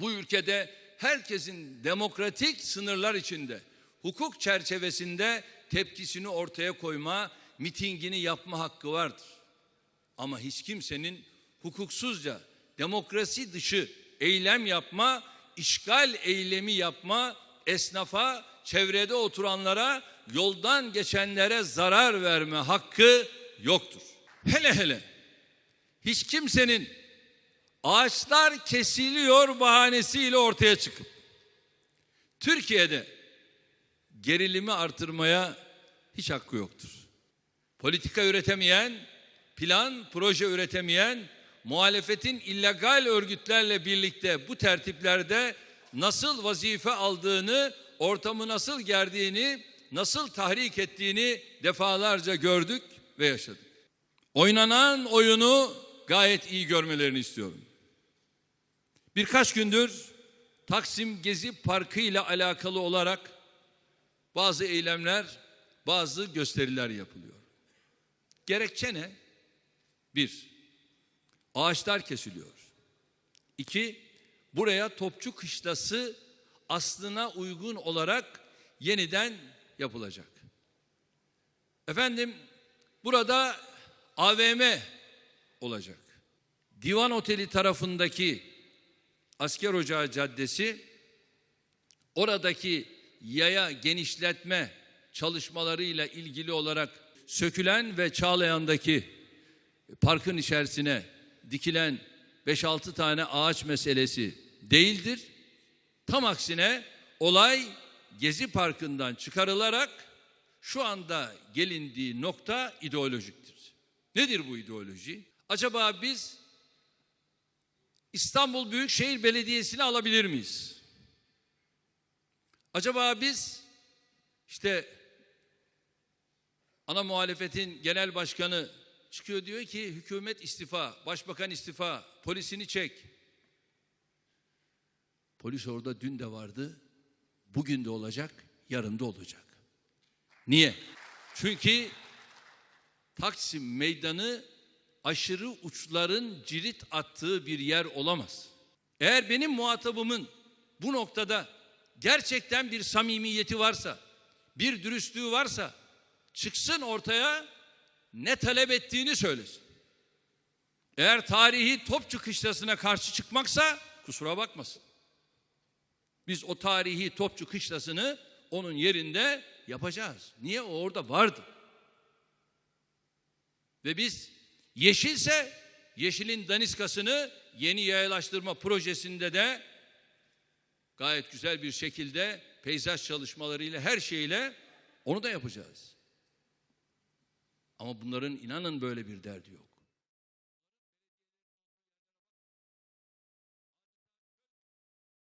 Bu ülkede herkesin demokratik sınırlar içinde, hukuk çerçevesinde tepkisini ortaya koyma, mitingini yapma hakkı vardır. Ama hiç kimsenin hukuksuzca demokrasi dışı eylem yapma, işgal eylemi yapma, esnafa, çevrede oturanlara, yoldan geçenlere zarar verme hakkı yoktur. Hele hele hiç kimsenin ağaçlar kesiliyor bahanesiyle ortaya çıkıp Türkiye'de gerilimi artırmaya hiç hakkı yoktur. Politika üretemeyen, plan, proje üretemeyen, muhalefetin illegal örgütlerle birlikte bu tertiplerde nasıl vazife aldığını, ortamı nasıl gerdiğini, nasıl tahrik ettiğini defalarca gördük ve yaşadık. Oynanan oyunu gayet iyi görmelerini istiyorum. Birkaç gündür Taksim Gezi Parkı ile alakalı olarak bazı eylemler, bazı gösteriler yapılıyor. Gerekçe ne? Bir, ağaçlar kesiliyor. İki, buraya Topçu Kışlası aslına uygun olarak yeniden yapılacak. Efendim, burada AVM olacak. Divan Oteli tarafındaki Asker Ocağı Caddesi oradaki yaya genişletme çalışmalarıyla ilgili olarak sökülen ve Çağlayan'daki parkın içerisine dikilen 5-6 tane ağaç meselesi değildir. Tam aksine olay Gezi Parkı'ndan çıkarılarak şu anda gelindiği nokta ideolojiktir. Nedir bu ideoloji? Acaba biz İstanbul Büyükşehir Belediyesi'ni alabilir miyiz? Acaba biz işte ana muhalefetin genel başkanı çıkıyor diyor ki hükümet istifa, başbakan istifa, polisini çek. Polis orada dün de vardı, bugün de olacak, yarın da olacak. Niye? Çünkü Taksim Meydanı aşırı uçların cirit attığı bir yer olamaz. Eğer benim muhatabımın bu noktada gerçekten bir samimiyeti varsa, bir dürüstlüğü varsa çıksın ortaya ne talep ettiğini söylesin. Eğer tarihi Topçu Kışlası'na karşı çıkmaksa kusura bakmasın. Biz o tarihi Topçu Kışlası'nı onun yerinde yapacağız. Niye? O orada vardı. Ve biz yeşilse yeşilin daniskasını yeni yayalaştırma projesinde de gayet güzel bir şekilde peyzaj çalışmalarıyla her şeyle onu da yapacağız. Ama bunların inanın böyle bir derdi yok.